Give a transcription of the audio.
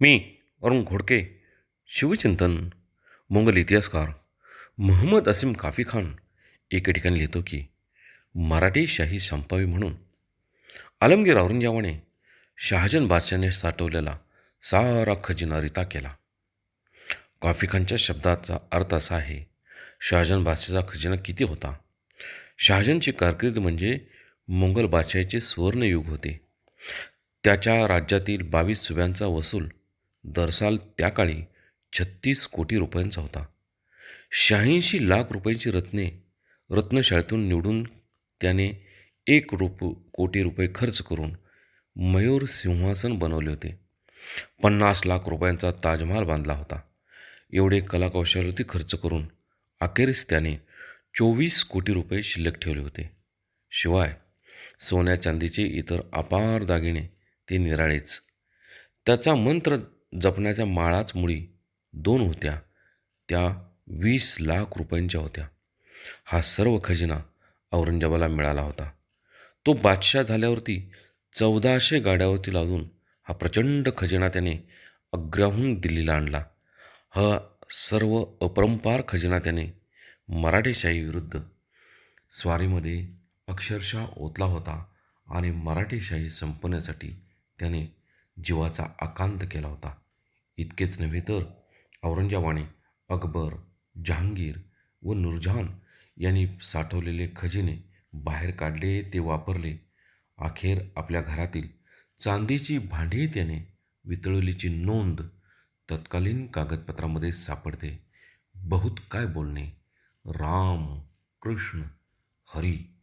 मी अरुण घोडके शिवचिंतन मोंगल इतिहासकार मोहम्मद असीम काफी खान एके ठिकाणी लिहितो की मराठी शाही संपावी म्हणून आलमगीर औरंगजेबाने शहाजन बादशाने साठवलेला सारा खजिना रिता केला. काफी खानच्या शब्दाचा अर्थ असा आहे शहाजन बादशाचा खजिना किती होता? शहाजनची कारकीर्द म्हणजे मोंगल बादशाहीचे सुवर्णयुग होते. त्याच्या राज्यातील बावीस सुब्यांचा वसूल दरसाल त्या काळी छत्तीस कोटी रुपयांचा होता. शहाऐंशी लाख रुपयांची रत्ने रत्नशाळेतून निवडून त्याने एक रुप कोटी रुपये खर्च करून मयूर सिंहासन बनवले होते. पन्नास लाख रुपयांचा ताजमहाल बांधला होता. एवढे कलाकौशल्यावरती खर्च करून अखेरीस त्याने चोवीस कोटी रुपये शिल्लक ठेवले होते. शिवाय सोन्या चांदीचे इतर अपार दागिने ते निराळेच. त्याचा मंत्र जपण्याच्या माळाच मुळी दोन होत्या. त्या वीस लाख रुपयांच्या होत्या. हा सर्व खजिना औरंगजेबाला मिळाला होता. तो बादशाह झाल्यावरती चौदाशे गाड्यावरती लावून हा प्रचंड खजिना त्याने अग्राहून दिल्लीला आणला. हा सर्व अपरंपार खजिना त्याने मराठेशाहीविरुद्ध स्वारीमध्ये अक्षरशः ओतला होता आणि मराठेशाही संपवण्यासाठी त्याने जीवाचा आकांत केला होता. इतकेच नव्हे तर औरंगजेबाने अकबर जहांगीर व नूरजहान यांनी साठवलेले खजिने बाहेर काढले ते वापरले. अखेर आपल्या घरातील चांदीची भांडी त्याने वितळवलीची नोंद तत्कालीन कागदपत्रामध्ये सापडते. बहुत काय बोलणे? राम कृष्ण हरी